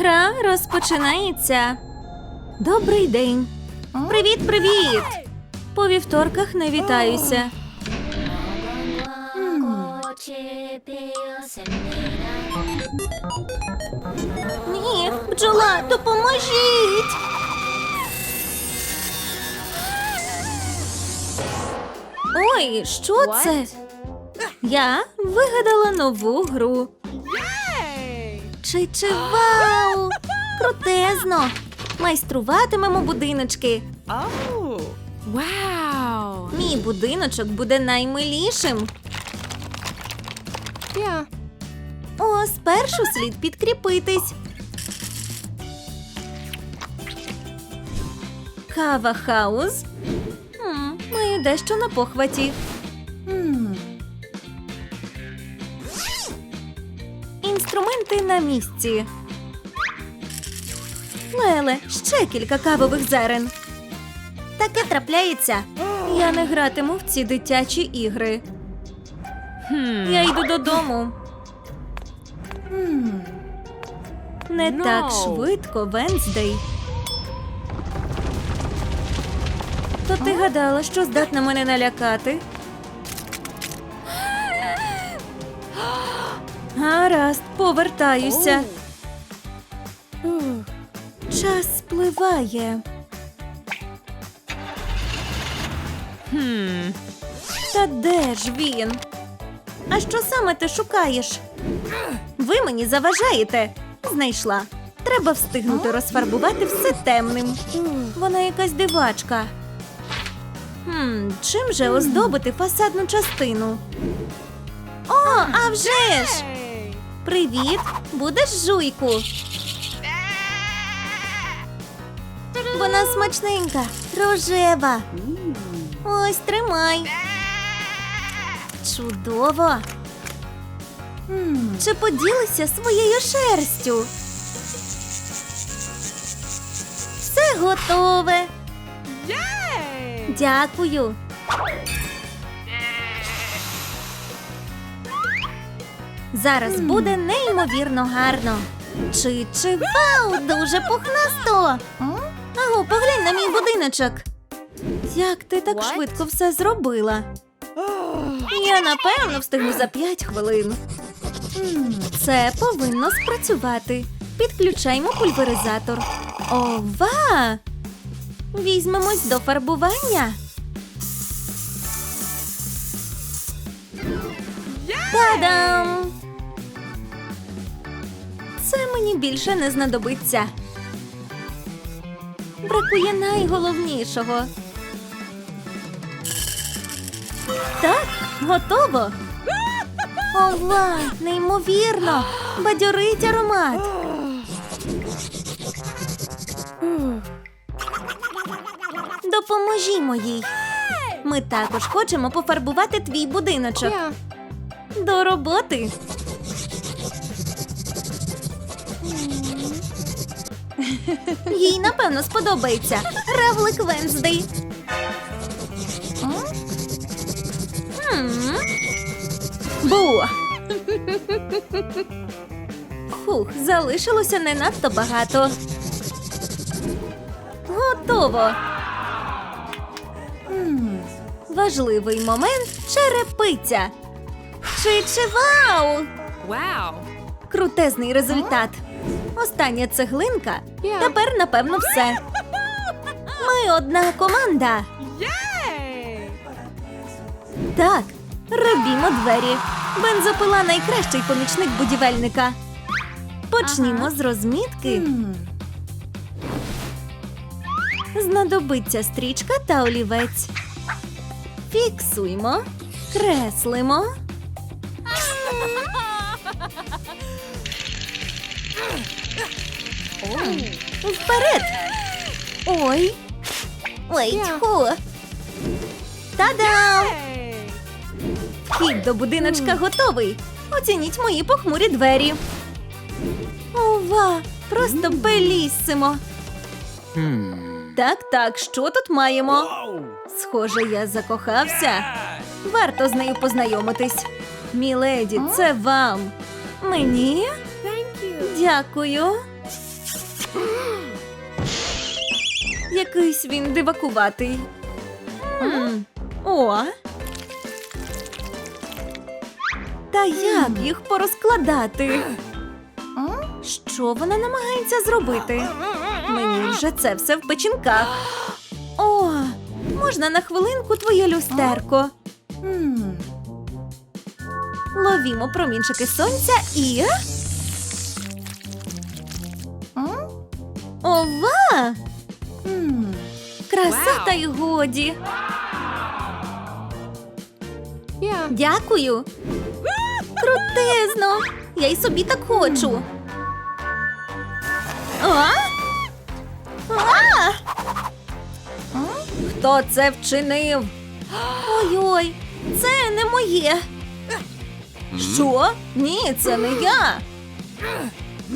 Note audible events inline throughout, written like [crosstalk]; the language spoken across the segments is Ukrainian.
Гра розпочинається. Добрий день. Привіт-привіт! По вівторках не вітаюся. Ні, бджола, допоможіть. Ой, що це? Я вигадала нову гру. Чи чи вау! Крутезно! Майструватимемо будиночки. Oh. Wow. Мій будиночок буде наймилішим. Yeah. О, спершу слід підкріпитись. Кава хаус. Маю дещо на похваті. Інструменти на місці. Леле, ще кілька кавових зерен. Таке трапляється. Я не гратиму в ці дитячі ігри. Я йду додому. Не No. так швидко, Венздей. То ти гадала, що здатна мене налякати? Гаразд, повертаюся. Час спливає. Хм. Та де ж він? А що саме ти шукаєш? Ви мені заважаєте. Знайшла. Треба встигнути розфарбувати все темним. Вона якась дивачка. Хм, чим же оздобити фасадну частину? О, а вже ж! Привіт! Будеш жуйку? Вона смачненька, рожева. Ось тримай. Чудово. Чи поділися своєю шерстю? Все готове. Дякую. Зараз буде неймовірно гарно. Чи чи вау, дуже пухнасто. Аго, поглянь на мій будиночок. Як ти так What? швидко все зробила? Я напевно встигну за 5 хвилин. Це повинно спрацювати. Підключаймо пульверизатор. Ова! Візьмемось до фарбування. Та-дам! Мені більше не знадобиться. Бракує найголовнішого. Так, готово. Ова, неймовірно! Бадьорить аромат. Допоможімо їй. Ми також хочемо пофарбувати твій будиночок. До роботи. Їй напевно сподобається. Равлик Венздей. Бу. Фух, залишилося не надто багато. Готово. Важливий момент черепиця. Чи чи вау! Wow. Крутезний результат. Остання цеглинка. Тепер, напевно, все. Ми одна команда. Так, робімо двері. Бензопила найкращий помічник будівельника. Почнімо з розмітки. Знадобиться стрічка та олівець. Фіксуймо, креслимо. [laughs] Вперед! Ой! Ой, тьху! Та-дам! Вхід до будиночка готовий. Оцініть мої похмурі двері. Ова! Просто беліссимо. Так, так, що тут маємо? Схоже, я закохався. Варто з нею познайомитись. Міледі, це вам. Мені? Дякую. Якийсь він дивакуватий. О. Та як їх порозкладати? Що вона намагається зробити? Мені вже це все в печінках. О, можна на хвилинку твоє люстерко. Ловімо промінчики сонця і. Ова! Краса та й годі. Дякую. Крутезно. Я й собі так хочу. А? А? Хто це вчинив? Ой-ой, це не моє. Що? Ні, це не я.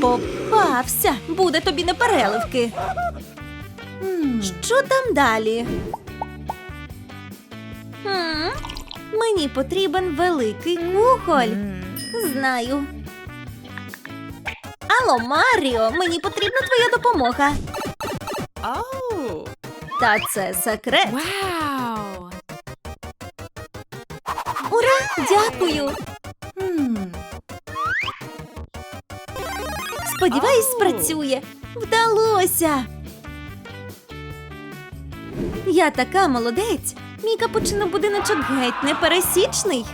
Попався. Буде тобі непереливки. Що там далі? М, Мені потрібен великий кухоль. Знаю. Алло, Маріо, мені потрібна твоя допомога. Oh. Та це секрет. Wow. Ура! Дякую! Сподіваюсь, спрацює. Вдалося. Я така молодець. Мій капучино будиночок геть непересічний.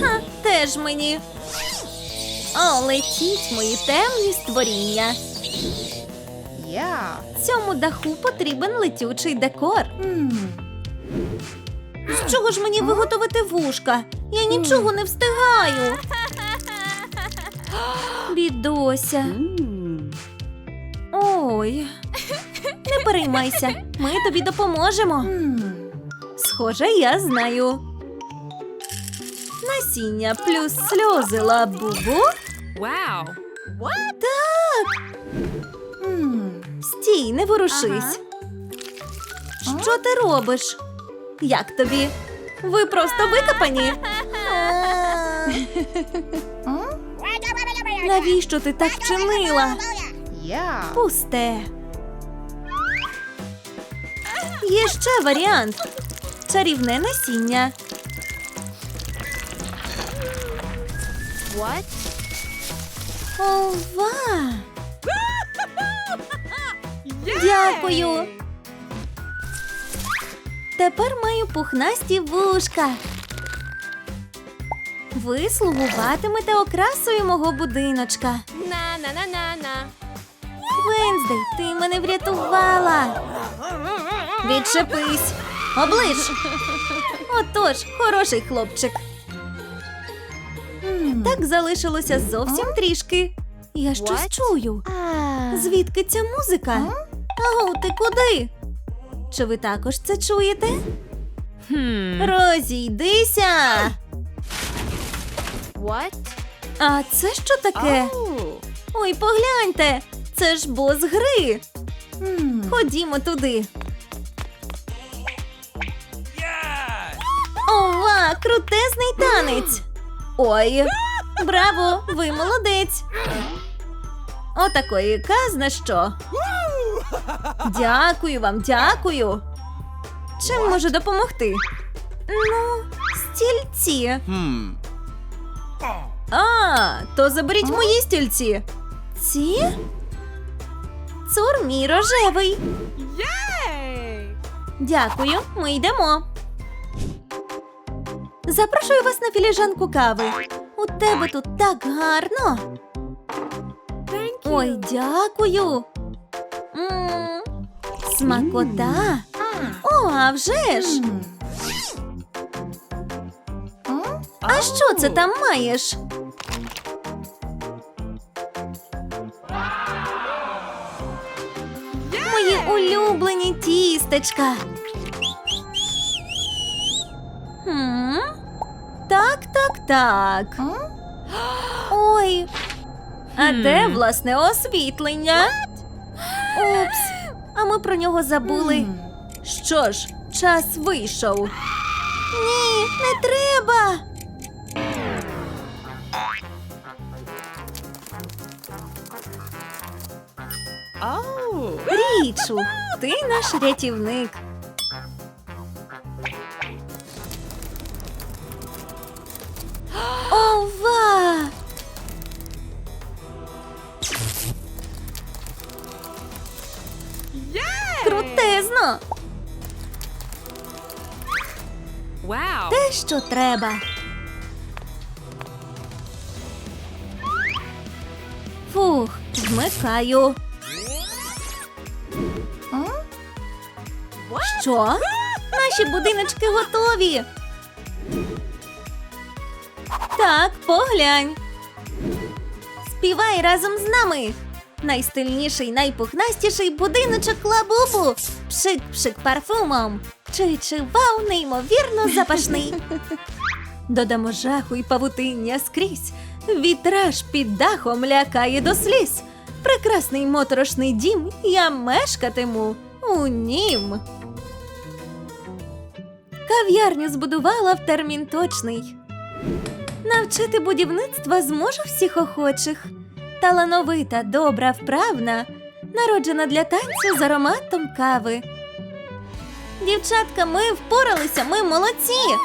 Ха, теж мені. О, летіть, мої темні створіння. Yeah. Цьому даху потрібен летючий декор. З чого ж мені виготовити вушка? Я нічого не встигаю. [gasps] [gasps] Бідося. Ой. Не переймайся, ми тобі допоможемо. Схоже, я знаю. Насіння плюс сльози лабубу. Wow. Так. Стій, не ворушись. Що ти робиш? Як тобі? Ви просто викопані? [laughs] Навіщо ти так вчинила? Пусте. Є ще варіант. Чарівне насіння. What? Ова! Дякую. Тепер маю пухнасті вушка. Ви слугуватимете окрасою мого будиночка. Na na na na na. Венздей, ти мене врятувала. Відчепись. Оближ. Отож, хороший хлопчик. Так залишилося зовсім трішки. Я щось чую. Звідки ця музика? Агу, ти куди? Чи ви також це чуєте? Розійдися. What? А це що таке? Oh. Ой, погляньте! Це ж бос гри. Ходімо туди. Ова, крутезний танець. Ой, браво, ви молодець. Отакої казна що. [laughs] Дякую вам, дякую. Чим можу допомогти? Ну, стільці. А, то заберіть мої стільці. Ці? Цур мій рожевий. Yay! Дякую, ми йдемо. Запрошую вас на філіжанку кави. У тебе тут так гарно. Ой, дякую. м смакота. О, а вже ж. А що це там маєш? Мої улюблені тістечка. Хм? Так, так, так. Ой. А де власне освітлення? Упс. А ми про нього забули. Що ж, час вийшов. Ні, не треба. Річу, ти наш рятівник. Ова! Крутезно! Те, що треба. Фух, вмикаю. Що? Наші будиночки готові. Так, поглянь. Співай разом з нами. Найстильніший, найпухнастіший будиночок лабубу. Пшик-пшик парфумом. Чи чи вау, неймовірно запашний. [laughs] Додамо жаху і павутиння скрізь. Вітраж під дахом лякає до сліз. Прекрасний моторошний дім, я мешкатиму у нім. Кав'ярню збудувала в термін точний. Навчити будівництва зможу всіх охочих. Талановита, добра, вправна, народжена для танцю з ароматом кави. Дівчатка, ми впоралися, ми молодці.